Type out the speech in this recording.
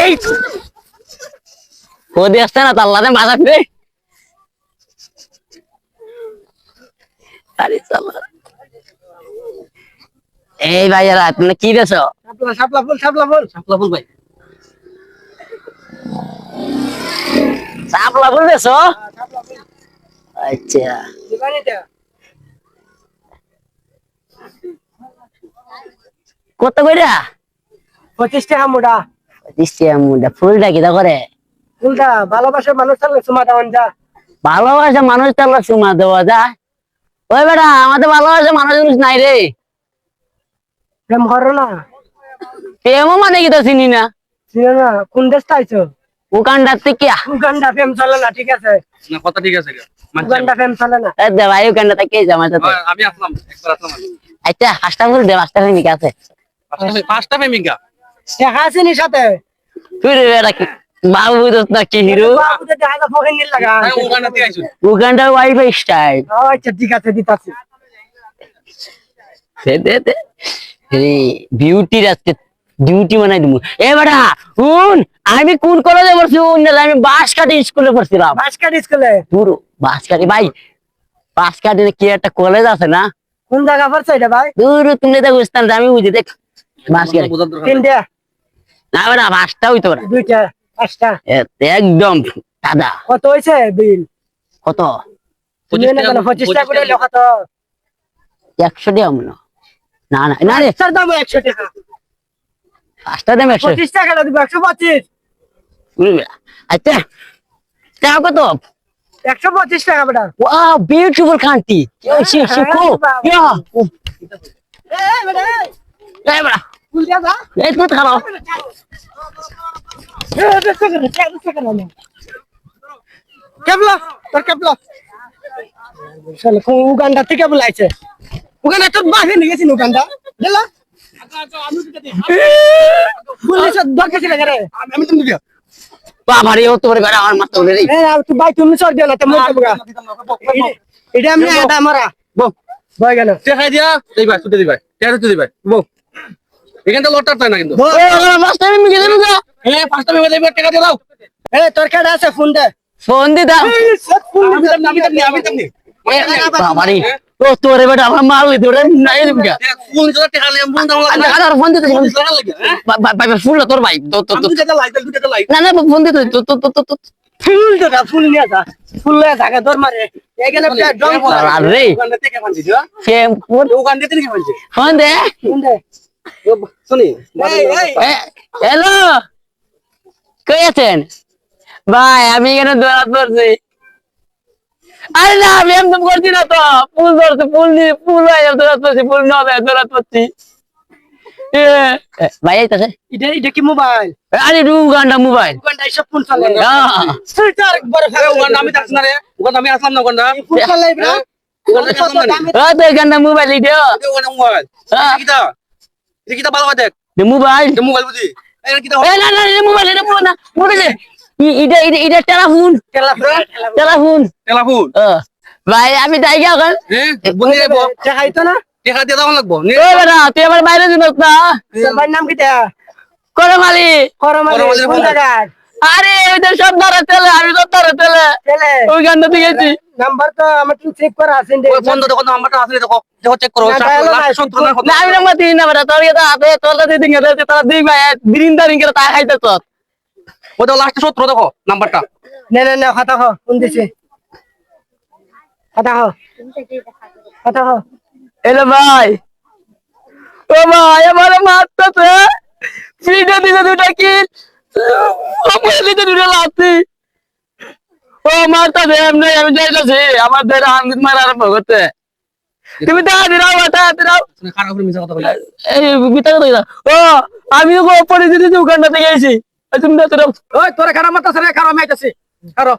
এই ও না তাল্লাতে মাথা ফিরে আরে সালা। এই ভাইয়ারা তুমি কি দেছ সাপলা সাপলা ফুল সাপলা ফুল সাপলা ফুল ভাই সাপলা ফুল দেছ আচ্ছা কত কইরা পঁচিশ টাকা মোটা ফুলটা কিটা করে। ফুলটা ভালোবাসার মানুষ থাকলে সুমা দেওয়ান যা। ভালোবাসা মানুষ তাহলে সুমা দেওয়া যায় ওই বেটা আমাদের ভালোবাসা মানুষ জিনিস নাই রে। প্রেম করো না। প্রেমও মানে কি তো চিনি না। চিনো না কোন দেশ আইছো? উকানটার থেকে। উগান্ডা প্রেম চলে না ঠিক আছে? না কথা ঠিক আছে উগান্ডা প্রেম চলে না। এ দে ভাই থেকে হয়, আমি আসলাম একবার আসলাম আমি। আচ্ছা দে আছে। দেখা আছে নি সাথে? তুই রে বেটা কি? বুঝছ না কি হিরো। ওয়াইফাই স্টাইল আচ্ছা ঠিক আছে দিতাছি। দে দে দে। বিউটি রাস্তে ডিউটি বানাই দিমু। এ বেটা শুন আমি কোন কলেজে পড়ছি আমি বাঁশকাঠি স্কুলে পড়ছিলাম। বাসকাট স্কুলে পুরো বাঁশকাঠি ভাই বাঁশকাঠি কি একটা কলেজ আছে না? কোন জায়গা পড়ছে এটা ভাই? দূর তুমি তো বুঝতাম আমি বুঝি দেখ দরকার তিনটা। না বেটা বাঁশটা হইতো না দুইটা পাঁচটা একদম দাদা কত হয়েছে বিল কত পঁচিশ টাকা করে একশো টাকা মনে না না না রে দাম একশো টাকা পাঁচটা দাম একশো পঁচিশ টাকা দিবে একশো পঁচিশ বেড়া। আচ্ছা টাকা কত একশো পঁচিশ টাকা বেটা. Yeah. এই বেটা, কেবলা, তোর কেবলা। উগান্ডা থেকে বলাইছে উগান্ডা তোর নিয়ে উগান্ডা। গেলা? আমার মাথা উড়ে রে। তুই ভাই তুমি সর দিও না তুমি বগা এটা আমি আদা মারা। বউ। বয় গেল। টেকাই দিয়া ছুটে ভাই লটার না কিন্তু। পাঁচটা টেকা দিয়ে দাও। তোর আছে ফোন দে। ফোন দিতাম। আমি ও তোরে বেটা, আমার মাল নাই। ফুল ফোন দাও আরে, ফোন দিতে, ফোন লাগে হ্যাঁ? বা- বা- বা- তোর ভাই, তো- তো- আমি তো- দুইটা লাই দুইটা না, না, ফোন দিতে, তো- তো- তো- তো- তো- ফুল দে ফুল নিয়ে যা। ফুল নিয়ে থাকা তোর মারে। এখানে প্লেট ডং আর। রে, ওখান থেকে মানছি দিও ফেম, ফোন, কি ফোন দে। ফোন দে। হ্যালো? কই আছেন? ভাই আমি এখানে দৌড়াত করছি। আরে না আমি এমন করছি না তো। ফুল ধরছে ফুল নিয়ে ফুল হয়ে যাবে দৌড়াত করছি ফুল না দেয় দৌড়াত করছি। এ, এ, ভাই এইতাছে এটা এটা কি মোবাইল? আরে মোবাইল। উগান্ডা এসব ফোন চলে আহ, সুইটার বড় আমি থাকছি না রে। আসলাম না ফোন মোবাইল এটা কিটা ভালো দেখ। মোবাইল। এটা মোবাইল বুঝি। এটা কিটা এ না না এটা মোবাইল এটা মোবাইল না মোবাইল এটা এটা এটা টেলিফোন। টেলিফোন? টেলিফোন। টেলিফোন? ভাই আমি যাই এখন। হ্যাঁ বন্ধু রে দেখাইতো না টেকা দিয়ে দাও লাগবো। নে। এ বেটা তুই আমার বাইরে দিবস না। তোর নাম কিটা করে মালি করমালি করমালি কোন বলে। জায়গায়? আরে ওইটা সব ধরে তেলে আমি তো ধরে তেলে। ওই গানটা গেছি। নাম্বার তো আমার সেভ করা আছে বন্ধ দেখো নাম্বারটা আসলে দেখো দেখো চেক করো না, dial নাই, সত্তর না না আমি নাম্বার দিই না বেটা তোর এটা হাতে তোর তো দিদিন গেছে তোরা দুই ভাই বিরিন্দা রিং করে তা খাইতে তো ওটা লাস্ট সত্তর দেখো নাম্বারটা। নে নে নে কথা কো কোন দিছে। কথা কো কথা কো এলো ভাই। ও ভাই আমার মারতেছে। ফ্রিটা দিতে দুটা কি আমার দিতে দুটা লাথি। ও মারতেছে এমনি আমি যাইতেছি। তুমি তা দিরাও তা দিরাও খারাপ করে মিছা কথা বলে এই। ও গো পরিচিতি দোকানটাতে গেছি। তুমি তো তোরা ওই তোরা খারাপ মারতাছ রে? খারাপ মাইতাছি খারাপ